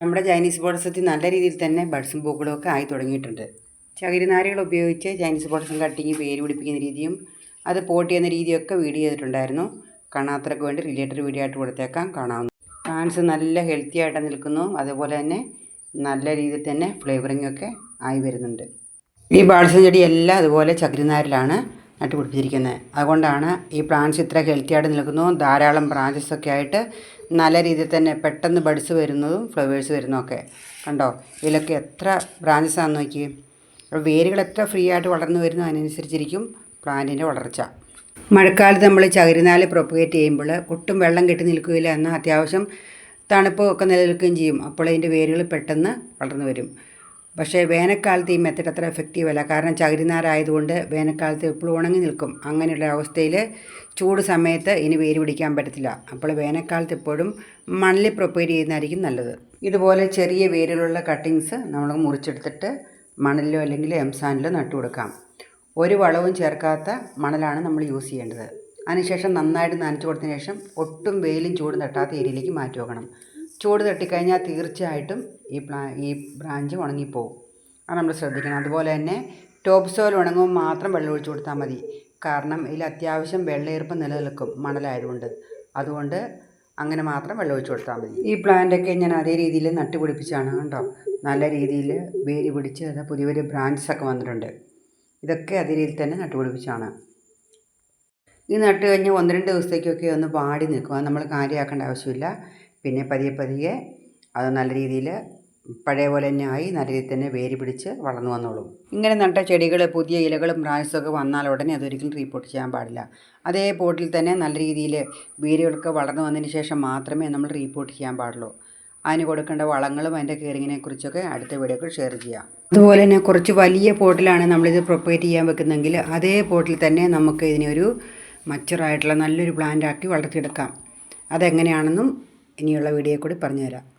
നമ്മുടെ ചൈനീസ് ബോഡസത്തിൽ നല്ല രീതിയിൽ തന്നെ ബഡ്സും പൂക്കളും ഒക്കെ ആയി തുടങ്ങിയിട്ടുണ്ട്. ചകിരിനാരുകൾ ഉപയോഗിച്ച് ചൈനീസ് ബോഡസം കട്ടിങ് പേര് പിടിപ്പിക്കുന്ന രീതിയും അത് പോട്ട് ചെയ്യുന്ന രീതിയൊക്കെ വീഡിയോ ചെയ്തിട്ടുണ്ടായിരുന്നു. കാണാത്തവർക്ക് വേണ്ടി റിലേറ്റഡ് വീഡിയോ ആയിട്ട് കൊടുത്തേക്കാം. കാണാവുന്നു പ്ലാന്റ്സ് നല്ല ഹെൽത്തി ആയിട്ട് നിൽക്കുന്നു. അതുപോലെ തന്നെ നല്ല രീതിയിൽ തന്നെ ഫ്ലേവറിംഗ് ഒക്കെ ആയി വരുന്നുണ്ട്. ഈ ബാഡ്സം ചെടി എല്ലാം അതുപോലെ ചകിരിനാരിലാണ്. നട്ടുപിടിപ്പിച്ചിരിക്കുന്നത്. അതുകൊണ്ടാണ് ഈ പ്ലാന്റ്സ് ഇത്ര ഹെൽത്തി ആയിട്ട് നിൽക്കുന്നു ധാരാളം ബ്രാഞ്ചസ് ഒക്കെ ആയിട്ട് നല്ല രീതിയിൽ തന്നെ പെട്ടെന്ന് ബഡ്സ് വരുന്നതും ഫ്ലവേഴ്സ് വരുന്നതൊക്കെ. കണ്ടോ? ഇതിലൊക്കെ എത്ര ബ്രാഞ്ചസ് ആണെന്ന് നോക്കി വേരുകൾ എത്ര ഫ്രീ ആയിട്ട് വളർന്നു വരുന്നു അതിനനുസരിച്ചിരിക്കും പ്ലാന്റിന്റെ വളർച്ച. മഴക്കാലത്ത് നമ്മൾ ചകിരിനാല് പ്രൊപ്പഗേറ്റ് ചെയ്യുമ്പോൾ ഒട്ടും വെള്ളം കെട്ടി നിൽക്കുകയില്ല എന്നാൽ അത്യാവശ്യം തണുപ്പൊക്കെ നിലനിൽക്കുകയും ചെയ്യും. അപ്പോൾ അതിന്റെ വേരുകൾ പെട്ടെന്ന് വളർന്നു വരും. പക്ഷേ വേനൽക്കാലത്ത് ഈ മെത്തഡ് അത്ര എഫക്റ്റീവ് അല്ല. കാരണം ചകിരിനാരായതുകൊണ്ട് വേനൽക്കാലത്ത് എപ്പോഴും ഉണങ്ങി നിൽക്കും. അങ്ങനെയുള്ള അവസ്ഥയിൽ ചൂട് സമയത്ത് ഇനി വേര് പിടിക്കാൻ പറ്റത്തില്ല. അപ്പോൾ വേനൽക്കാലത്ത് എപ്പോഴും മണ്ണിൽ പ്രിപ്പയർ ചെയ്യുന്നതായിരിക്കും നല്ലത്. ഇതുപോലെ ചെറിയ വേരുകളുള്ള കട്ടിങ്സ് നമ്മൾ മുറിച്ചെടുത്തിട്ട് മണലിലോ അല്ലെങ്കിൽ എംസാനിലോ നട്ടു കൊടുക്കാം. ഒരു വളവും ചേർക്കാത്ത മണലാണ് നമ്മൾ യൂസ് ചെയ്യേണ്ടത്. അതിനുശേഷം നന്നായിട്ട് നനച്ചു കൊടുത്തതിന് ശേഷം ഒട്ടും വെയിലും ചൂടും തട്ടാത്ത ഏരിയയിലേക്ക് മാറ്റി വെക്കണം. ചൂട് തട്ടിക്കഴിഞ്ഞാൽ തീർച്ചയായിട്ടും ഈ പ്ലാ ഈ ബ്രാഞ്ച് ഉണങ്ങിപ്പോവും. അത് നമ്മൾ ശ്രദ്ധിക്കണം. അതുപോലെ തന്നെ ടോപ്പ് സോയിൽ ഉണങ്ങുമ്പോൾ മാത്രം വെള്ളം ഒഴിച്ചു കൊടുത്താൽ മതി. കാരണം ഇതിൽ അത്യാവശ്യം വെള്ളയീർപ്പം നിലനിൽക്കും മണലായതുകൊണ്ട്. അതുകൊണ്ട് അങ്ങനെ മാത്രം വെള്ളം ഒഴിച്ചു കൊടുത്താൽ മതി. ഈ പ്ലാന്റൊക്കെ ഞാൻ അതേ രീതിയിൽ നട്ടുപിടിപ്പിച്ചാണ് കണ്ടോ? നല്ല രീതിയിൽ വേര് പിടിച്ച് അത് പുതിയ പുതിയ ബ്രാഞ്ചസ് ഒക്കെ വന്നിട്ടുണ്ട്. ഇതൊക്കെ അതേ രീതിയിൽ തന്നെ നട്ടുപിടിപ്പിച്ചാണ് ഈ നട്ട് കഴിഞ്ഞ് ഒന്ന് രണ്ട് ദിവസത്തേക്കൊക്കെ ഒന്ന് വാടി നിൽക്കുക നമ്മൾ കാര്യമാക്കേണ്ട ആവശ്യമില്ല. പിന്നെ പതിയെ പതിയെ അത് നല്ല രീതിയിൽ പഴയ പോലെ തന്നെ ആയി നല്ല രീതിയിൽ തന്നെ വേര് പിടിച്ച് വളർന്നു വന്നോളും. ഇങ്ങനെ നട്ട ചെടികൾ പുതിയ ഇലകളും ബ്രാഞ്ചസൊക്കെ വന്നാൽ ഉടനെ അതൊരിക്കലും റീപോർട്ട് ചെയ്യാൻ പാടില്ല. അതേ പോട്ടിൽ തന്നെ നല്ല രീതിയിൽ വേരുകളൊക്കെ വളർന്നു വന്നതിന് ശേഷം മാത്രമേ നമ്മൾ റീപോർട്ട് ചെയ്യാൻ പാടുള്ളൂ. അതിന് കൊടുക്കേണ്ട വളങ്ങളും അതിന്റെ കെയറിങ്ങിനെ കുറിച്ചൊക്കെ അടുത്ത വീഡിയോകൾ ഷെയർ ചെയ്യാം. അതുപോലെ തന്നെ കുറച്ച് വലിയ പോട്ടിലാണ് നമ്മളിത് പ്രൊപ്പറേറ്റ് ചെയ്യാൻ വെക്കുന്നതെങ്കിൽ അതേ പോട്ടിൽ തന്നെ നമുക്ക് ഇതിനൊരു മച്ചുറായിട്ടുള്ള നല്ലൊരു പ്ലാന്റ് ആക്കി വളർത്തിയെടുക്കാം. അതെങ്ങനെയാണെന്നും ഇനിയുള്ള വീഡിയോ കൂടി പറഞ്ഞുതരാം.